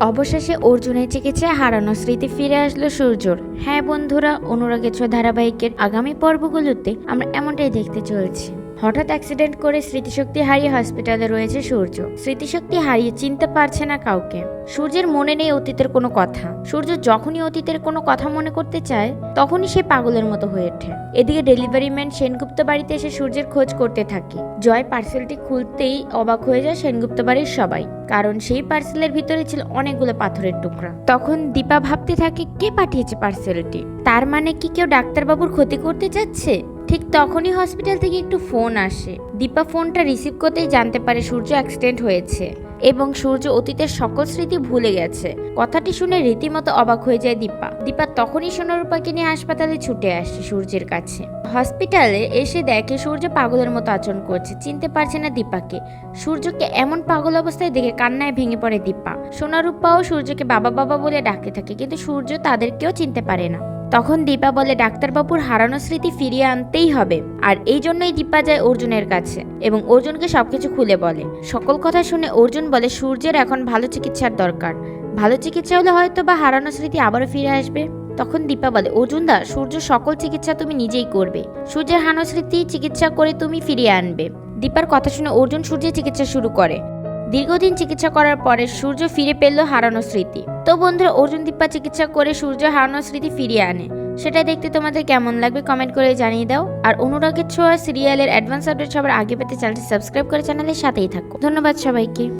অবশেষে অর্জুনের চিকিৎসায় হারানো স্মৃতি ফিরে আসলো সূর্যর। হ্যাঁ বন্ধুরা, অনুরাগের ছ ধারাবাহিকের আগামী পর্বগুলোতে আমরা এমনটাই দেখতে চলেছি। হঠাৎ অ্যাক্সিডেন্ট করে স্মৃতিশক্তি হারিয়ে হসপিটালে রয়েছে সূর্য। স্মৃতিশক্তি হারিয়ে চিনতে পারছে না কাউকে। সূর্যের মনে নেই অতীতের কোনো কথা। সূর্য যখনই অতীতের কোনো কথা মনে করতে চায়, তখনই সে পাগলের মতো হয়ে ওঠে। এদিকে ডেলিভারি ম্যান সেনগুপ্ত বাড়িতে এসে সূর্যের খোঁজ করতে থাকে। জয় পার্সেলটি খুলতেই অবাক হয়ে যায় সেনগুপ্ত বাড়ির সবাই, কারণ সেই পার্সেলের ভিতরে ছিল অনেকগুলো পাথরের টুকরা। তখন দীপা ভাবতে থাকে, কে পাঠিয়েছে পার্সেলটি? তার মানে কি কেউ ডাক্তারবাবুর ক্ষতি করতে যাচ্ছে? ঠিক তখনই হসপিটাল থেকে একটু ফোন আসে। দীপা ফোনটা রিসিভ করতেই জানতে পারে সূর্য অ্যাক্সিডেন্ট হয়েছে এবং সূর্য অতীতের সকল স্মৃতি ভুলে গেছে। কথাটি শুনে রীতিমতো অবাক হয়ে যায় দীপা। দীপা তখনই সোনারূপাকে নিয়ে হাসপাতালে ছুটে আসে সূর্যের কাছে। হসপিটালে এসে দেখে সূর্য পাগলের মতো আচরণ করছে, চিনতে পারছে না দীপাকে। সূর্যকে এমন পাগল অবস্থায় দেখে কান্নায় ভেঙে পড়ে দীপা। সোনারূপাও সূর্যকে বাবা বাবা বলে ডাকতে থাকে, কিন্তু সূর্য তাদেরকেও চিনতে পারে না। তখন দীপা বলে, ডাক্তারবাবুর হারানো স্মৃতি ফিরিয়ে আনতেই হবে। আর এই জন্যই দীপা যায় অর্জুনের কাছে এবং অর্জুনকে সবকিছু খুলে বলে। সকল কথা শুনে অর্জুন বলে, সূর্যের এখন ভালো চিকিৎসার দরকার। ভালো চিকিৎসা হলে হয়তো বা হারানো স্মৃতি আবারও ফিরে আসবে। তখন দীপা বলে অর্জুন দা সূর্য সকল চিকিৎসা তুমি নিজেই করবে। সূর্যের হারানো স্মৃতি চিকিৎসা করে তুমি ফিরিয়ে আনবে। দীপার কথা শুনে অর্জুন সূর্যের চিকিৎসা শুরু করে। দীর্ঘদিন চিকিৎসা করার পরে সূর্য ফিরে পেল হারানো স্মৃতি। তো বন্ধুরা, অর্জুন দীপা চিকিৎসা করে সূর্য হারানো স্মৃতি ফিরিয়ে আনে। সেটা দেখতে তোমাদের কেমন লাগবে কমেন্ট করে জানিয়ে দাও। আর অনুরাগের ছোঁয়া সিরিয়ালের অ্যাডভান্স আপডেট সবার আগে পেতে চ্যানেলটি সাবস্ক্রাইব করে চ্যানেলের সাথেই থাকো। ধন্যবাদ সবাইকে।